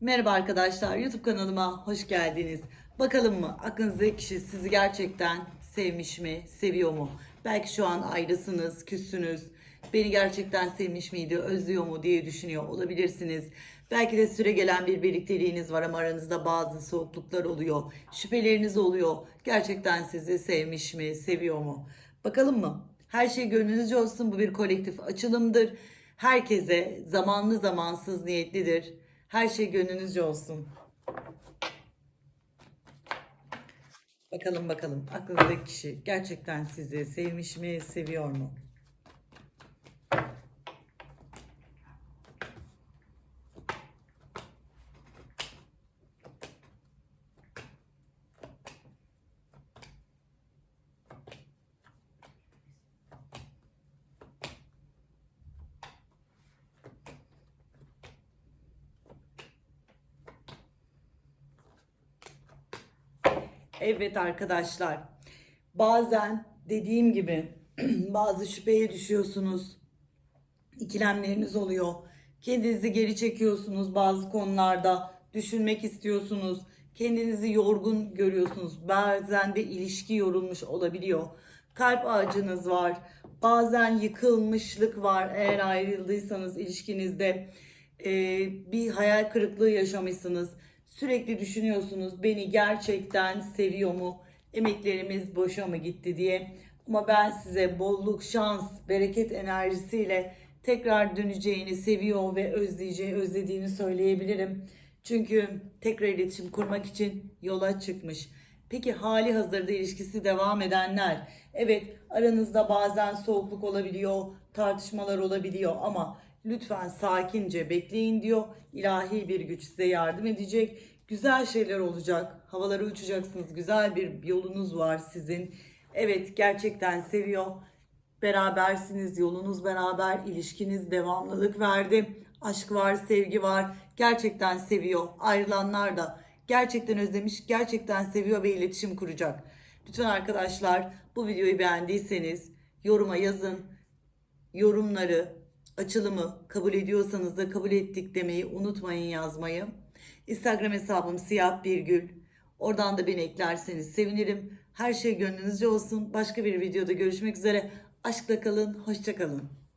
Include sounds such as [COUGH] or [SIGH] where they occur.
Merhaba arkadaşlar, YouTube kanalıma hoş geldiniz. Bakalım mı aklınızdaki kişi sizi gerçekten sevmiş mi, seviyor mu? Belki şu an ayrısınız, küssünüz. Beni gerçekten sevmiş miydi, özlüyor mu diye düşünüyor olabilirsiniz. Belki de süre gelen bir birlikteliğiniz var ama aranızda bazı soğukluklar oluyor. Şüpheleriniz oluyor. Gerçekten sizi sevmiş mi, seviyor mu? Bakalım mı? Her şey gönlünüzce olsun. Bu bir kolektif açılımdır. Herkese zamanlı zamansız niyetlidir. Her şey gönlünüzce olsun. Bakalım bakalım aklınızdaki kişi gerçekten sizi sevmiş mi, seviyor mu? Evet arkadaşlar. Bazen dediğim gibi [CLEARS THROAT] bazı şüpheye düşüyorsunuz. İkilemleriniz oluyor. Kendinizi geri çekiyorsunuz bazı konularda. Düşünmek istiyorsunuz. Kendinizi yorgun görüyorsunuz. Bazen de ilişki yorulmuş olabiliyor. Kalp ağacınız var. Bazen yıkılmışlık var. Eğer ayrıldıysanız ilişkinizde e, bir hayal kırıklığı yaşamışsınız. Sürekli düşünüyorsunuz beni gerçekten seviyor mu? Emeklerimiz boşa mı gitti diye. Ama ben size bolluk, şans, bereket enerjisiyle tekrar döneceğini seviyor ve özleyeceği, özlediğini söyleyebilirim. Çünkü tekrar iletişim kurmak için yola çıkmış. Peki hali hazırda ilişkisi devam edenler. Evet aranızda bazen soğukluk olabiliyor, tartışmalar olabiliyor ama lütfen sakince bekleyin diyor. İlahi bir güç size yardım edecek. Güzel şeyler olacak. Havalara uçacaksınız. Güzel bir yolunuz var sizin. Evet gerçekten seviyor. Berabersiniz, yolunuz beraber, ilişkiniz devamlılık verdi. Aşk var, sevgi var. Gerçekten seviyor. Ayrılanlar da gerçekten özlemiş, gerçekten seviyor ve iletişim kuracak. Lütfen arkadaşlar bu videoyu beğendiyseniz yoruma yazın. Yorumları, açılımı kabul ediyorsanız da kabul ettik demeyi unutmayın yazmayı. Instagram hesabım siyah bir gül. Oradan da beni eklerseniz sevinirim. Her şey gönlünüzce olsun. Başka bir videoda görüşmek üzere. Aşkla kalın, hoşça kalın.